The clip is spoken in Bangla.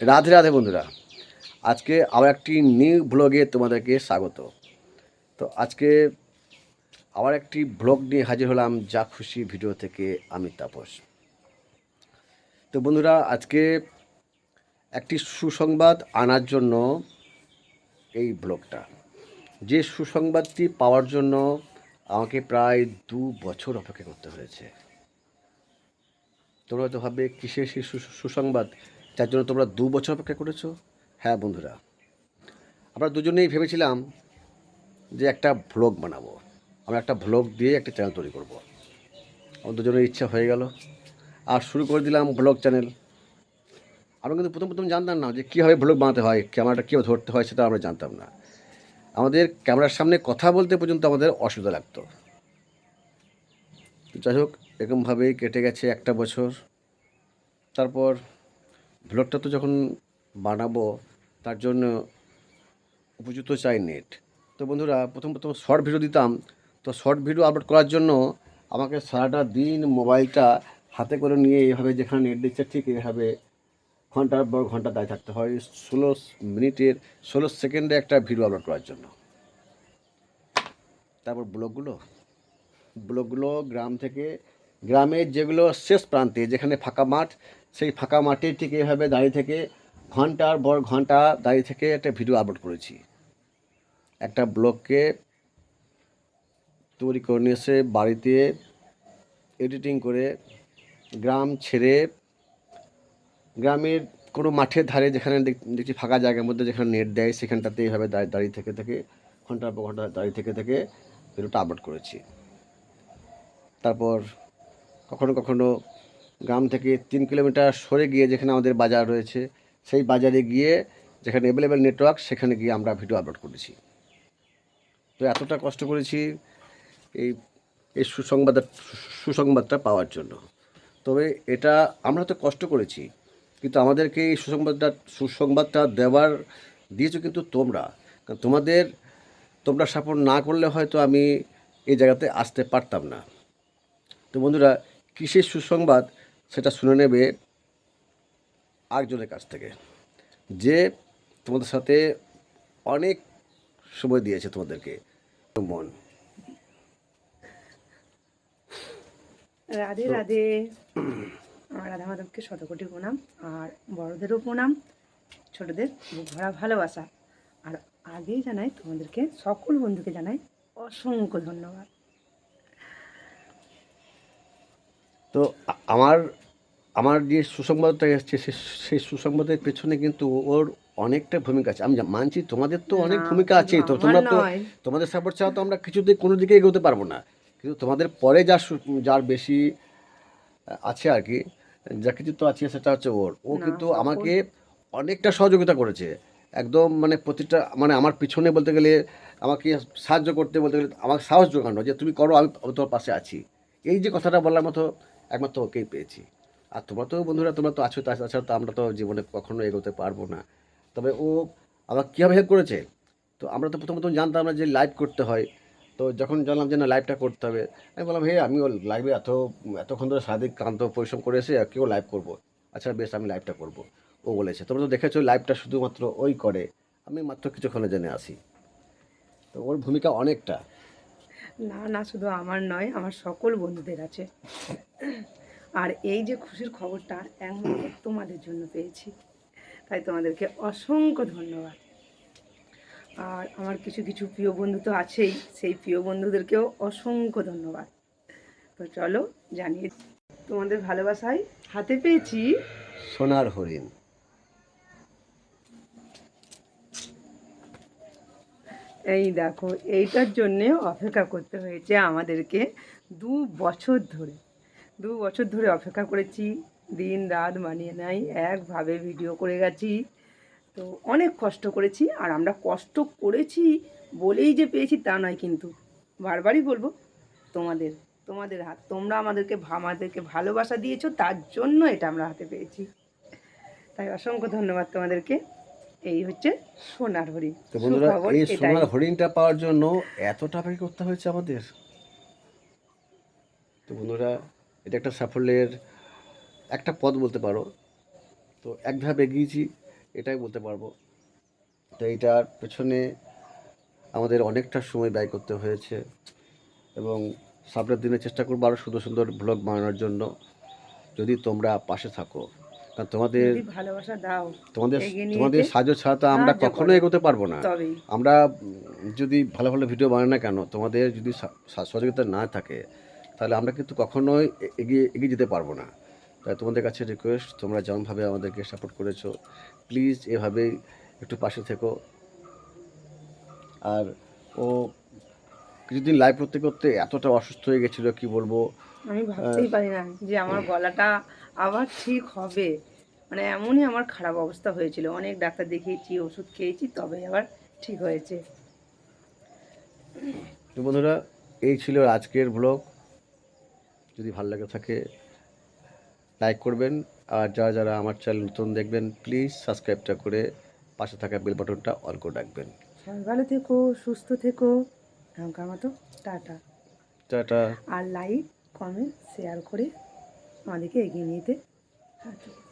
রাধে রাধে বন্ধুরা। আজকে আবার একটি নিউ ব্লগে তোমাদেরকে স্বাগত। তো আজকে আবার একটি ব্লগ নিয়ে হাজির হলাম যা খুশি ভিডিও থেকে আমি তাপস। তো বন্ধুরা, আজকে একটি সুসংবাদ আনার জন্য এই ব্লগটা। যে সুসংবাদটি পাওয়ার জন্য আমাকে প্রায় দু বছর অপেক্ষা করতে হয়েছে। তোমরা হয়তো ভাববে, কিসের সেই সুসংবাদ? যার জন্য তোমরা দু বছর অপেক্ষা করেছ? হ্যাঁ বন্ধুরা। আমরা দুজনেই ভেবেছিলাম যে একটা ভ্লগ বানাবো। আমরা একটা ভ্লগ দিয়ে একটা চ্যানেল তৈরি করব। আমার দুজনের ইচ্ছা হয়ে গেল। আর শুরু করে দিলাম ভ্লগ চ্যানেল আমরা কিন্তু প্রথম প্রথম জানতাম না যে কীভাবে ভ্লগ বানাতে হয়, ক্যামেরাটা কীভাবে ধরতে হয় সেটা আমরা জানতাম না। আমাদের ক্যামেরার সামনে কথা বলতে পর্যন্ত আমাদের অসুবিধা লাগতো। যাই হোক, এরকমভাবেই কেটে গেছে একটা বছর। তারপর ভ্লগটা তো যখন বানাবো, তার জন্য উপযুক্ত চাই নেট। তো বন্ধুরা, প্রথম প্রথম শর্ট ভিডিও দিতাম। তো শর্ট ভিডিও আপলোড করার জন্য আমাকে সারাটা দিন মোবাইলটা হাতে করে নিয়ে এইভাবে যেখানে নেট দিচ্ছে, ঠিক এইভাবে ঘণ্টার পর ঘণ্টা দাঁড়িয়ে থাকতে হয়। ষোলো মিনিটের, ষোলো সেকেন্ডে একটা ভিডিও আপলোড করার জন্য। তারপর ব্লগগুলো। ব্লকগুলো গ্রাম থেকে, গ্রামের যেগুলো শেষ প্রান্তে, যেখানে ফাঁকা মাঠ সেই ফাঁকা মাঠে ঠিক এভাবে দাঁড়িয়ে থেকে ঘণ্টার পর ঘণ্টা দাঁড়িয়ে থেকে একটা ভিডিও আপলোড করেছি। একটা ব্লগকে তৈরি করে নিয়ে এসে বাড়িতে এডিটিং করে গ্রাম ছেড়ে গ্রামের কোনো মাঠের ধারে যেখানে দেখ- দেখছি ফাঁকা জায়গার মধ্যে যেখানে নেট দেয় সেখানটাতে এইভাবে দাঁড়িয়ে থেকে থেকে ঘণ্টার পর ঘণ্টা দাঁড়িয়ে থেকে থেকে ভিডিওটা আপলোড করেছি। তারপর কখনো কখনো গ্রাম থেকে তিন কিলোমিটার সরে গিয়ে যেখানে আমাদের বাজার রয়েছে, সেই বাজারে গিয়ে যেখানে অ্যাভেলেবেল নেটওয়ার্ক সেখানে গিয়ে আমরা ভিডিও আপলোড করেছি। তো এতটা কষ্ট করেছি এই এই সুসংবাদ, সুসংবাদটা পাওয়ার জন্য। তবে এটা আমরা তো কষ্ট করেছি, কিন্তু আমাদেরকে এই সুসংবাদটা সুসংবাদটা দেওয়ার দিয়েছ কিন্তু তোমরা। কারণ তোমাদের, তোমরা সাপোর্ট না করলে হয়তো আমি এই জায়গাতে আসতে পারতাম না। তো বন্ধুরা, কিসের সুসংবাদ? সেটা শুনে নেবে আরেকজনের কাছ থেকে যে তোমাদের সাথে অনেক সময় দিয়েছে তোমাদেরকে। মন। রাধে রাধে। আমার রাধা মাধবকে শতকোটি প্রণাম আর বড়দেরও প্রণাম ছোটদের ভরা ভালোবাসা। আর আগেই জানাই তোমাদেরকে সকল বন্ধুকে জানাই অসংখ্য ধন্যবাদ। তো আমার আমার যে সুসংবাদটা এসছে সে- সেই সুসংবাদের পেছনে কিন্তু ওর অনেকটা ভূমিকা আছে। আমি মানছি তোমাদের তো অনেক ভূমিকা আছে তো তোমরা তো তোমাদের সাপোর্ট ছাড়া তো আমরা কিছুতেই কোনো দিকে এগোতে পারব না। কিন্তু তোমাদের পরে যার যার বেশি আছে আর কি যা কিছু তো আছে সেটা হচ্ছে ওর। ও কিন্তু আমাকে অনেকটা সহযোগিতা করেছে। একদম মানে প্রতিটা মানে আমার পিছনে বলতে গেলে আমাকে সাহায্য করতে বলতে গেলে আমাকে সাহস জোগানো যে তুমি করো আমি তোমার পাশে আছি। এই যে কথাটা বলার মতো একমাত্র ওকেই পেয়েছি। আর তোমরা তো বন্ধুরা, তোমরা তো আছো তাছাড়া তো আমরা তো জীবনে কখনো এগোতে পারব না। তবে ও আমাকে কীভাবে হেল্প করেছে? তো আমরা তো প্রথম প্রথম জানতাম না যে লাইভ করতে হয়। তো যখন জানলাম যে না লাইভটা করতে হবে, আমি বললাম, হে আমি লাইভে এত, এতক্ষণ ধরে সারাদিন ক্লান্ত, পরিশ্রম করে এসে আর কেউ লাইভ করব। আচ্ছা বেশ, আমি লাইভটা করব। ও বলেছে, তোমরা তো দেখেছ লাইভটা শুধুমাত্র ওই করে। আমি মাত্র কিছুক্ষণে জেনে আসি। তো ওর ভূমিকা অনেকটা। না না, শুধু আমার নয়, আমার সকল বন্ধুদের আছে। আর এই যে খুশির খবরটা একমাত্র তোমাদের জন্য পেয়েছি। তাই তোমাদেরকে অসংখ্য ধন্যবাদ। আর আমার কিছু কিছু প্রিয় বন্ধু তো আছেই সেই প্রিয় বন্ধুদেরকেও অসংখ্য ধন্যবাদ। তো চলো জানিয়ে তোমাদের ভালোবাসায় হাতে পেয়েছি সোনার হরিণ। এই দেখো এইটার জন্যে অপেক্ষা করতে হয়েছে আমাদেরকে দু বছর ধরে। দু বছর ধরে অপেক্ষা করেছি দিন রাত মানিয়ে নাই একভাবে ভিডিও করে গেছি। তো অনেক কষ্ট করেছি আর আমরা কষ্ট করেছি বলেই যে পেয়েছি তা নয় কিন্তু। বারবারই বলব তোমাদের তোমাদের হাত তোমরা আমাদেরকে আমাদেরকে ভালোবাসা দিয়েছ তার জন্য এটা আমরা হাতে পেয়েছি। তাই অসংখ্য ধন্যবাদ তোমাদেরকে। এই হচ্ছে সোনার হরিণ তো বন্ধুরা এই সোনার হরিণটা পাওয়ার জন্য এতটা করতে হয়েছে আমাদের? তো বন্ধুরা এটা একটা সাফল্যের একটা পথ বলতে পারো। তো এক ধাপ এগিয়েছি এটাই বলতে পারব। তো এইটার পেছনে আমাদের অনেকটা সময় ব্যয় করতে হয়েছে এবং সামনের দিনে চেষ্টা করব আরও সুন্দর সুন্দর ব্লগ বানানোর জন্য। যদি তোমরা পাশে থাকো কারণ তোমাদের ভালোবাসা দাও তোমাদের তোমাদের সাহায্য ছাড়া তো আমরা কখনো এগোতে পারব না। আমরা যদি ভালো ভালো ভিডিও বানাই না কেন তোমাদের যদি সহযোগিতা না থাকে তাহলে আমরা কিন্তু কখনোই এগিয়ে এগিয়ে যেতে পারব না। তাই তোমাদের কাছে রিকোয়েস্ট তোমরা যেমনভাবে আমাদেরকে সাপোর্ট করেছ প্লিজ এভাবেই একটু পাশে থেকো। আর ও কিছুদিন লাইভ করতে করতে এতটা অসুস্থ হয়ে গেছিল কি বলব? আমি ভাবতেই পারি না যে আমার গলাটা আবার ঠিক হবে। মানে এমনই আমার খারাপ অবস্থা হয়েছিল। অনেক ডাক্তার দেখিয়েছি ওষুধ খেয়েছি তবে আবার ঠিক হয়েছে। তো বন্ধুরা এই ছিল আজকের ব্লগ যদি ভালো লাগে থাকে লাইক করবেন। আর যারা যারা আমার চ্যানেল নতুন দেখবেন প্লিজ সাবস্ক্রাইবটা করে পাশে থাকা বেল বাটনটা অল করে রাখবেন। ভালো থেকো সুস্থ থেকো এখনকার মতো টাটা। টাটা। আর লাইক কমেন্ট শেয়ার করে আমাদেরকে এগিয়ে নিতে। সাহায্য।